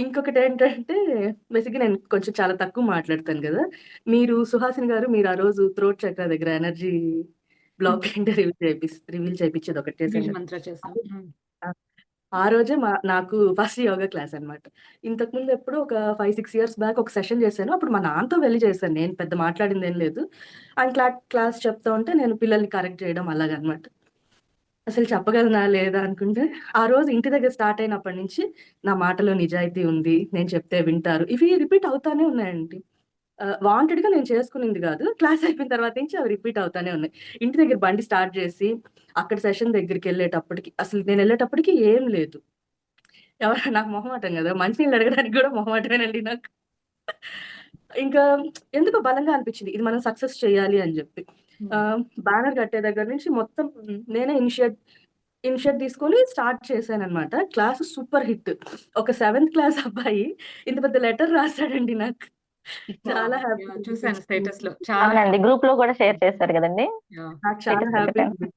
ఇంకొకటేంటంటే బేసిక్‌గా నేను కొంచెం చాలా తక్కువ మాట్లాడతాను గదా! మీరు సుహాసిని గారు మీరు ఆ రోజు థ్రోట్ చక్ర దగ్గర ఎనర్జీ. బ్లాక్ రివీల్ చేపిస్ రివీల్ చేపిచ్చేది ఒకటి! మంత్ర. ఆ! రోజే మా నాకు ఫస్ట్ యోగా క్లాస్ అన్నమాట. ఇంతకుముందు ఎప్పుడో ఒక 5, 6 ఇయర్స్ బ్యాక్ ఒక సెషన్ చేశాను. అప్పుడు మా నాన్నతో వెళ్ళి చేశాను. నేను పెద్ద మాట్లాడిందేం లేదు. ఆయన క్లా క్లాస్ చెప్తా ఉంటే నేను పిల్లల్ని కరెక్ట్ చేయడం అలాగనమాట. అసలు చెప్పగలనా లేదా అనుకుంటే, ఆ రోజు ఇంటి దగ్గర స్టార్ట్ అయినప్పటి నుంచి నా మాటలో నిజాయితీ ఉంది. నేను చెప్తే వింటారు. ఇవి రిపీట్ అవుతానే ఉన్నాయండి. వాంటెడ్‌గా నేను చేసుకునింది కాదు క్లాస్ అయిపోయిన తర్వాత నుంచి అవి రిపీట్ అవుతానే ఉన్నాయి. ఇంటి దగ్గర బండి స్టార్ట్ చేసి, అక్కడ సెషన్ దగ్గరికి వెళ్ళేటప్పటికి అసలు నేను వెళ్ళేటప్పటికి ఏం లేదు. ఎవరు నాకు మొహమాటం కదా మంచినీళ్ళు అడగడానికి కూడా మొహమాటమేనండి నాకు. ఇంకా ఎందుకో బలంగా అనిపిచ్చింది. ఇది మనం సక్సెస్ చేయాలి అని. హ్మ్. ఆహ్, బ్యానర్ కట్టే దగ్గర నుంచి మొత్తం నేనే ఇనిషియేట్ ఇనిషియేట్ తీసుకొని స్టార్ట్ చేశాననమాట. Class super hit. ఒక సెవెంత్ క్లాస్ అబ్బాయి ఇంత పెద్ద లెటర్ రాసాడండి నాకు. చాలా! హ్యాపీ! చూసాను అనిపించింది. స్టేటస్‌లో. చాలా. హ్యాపీ. గ్రూప్‌లో గూడా షేర్ చేశారు! నాకు చాలా స్టేటస్ హ్యాపీ. అనిపించింది.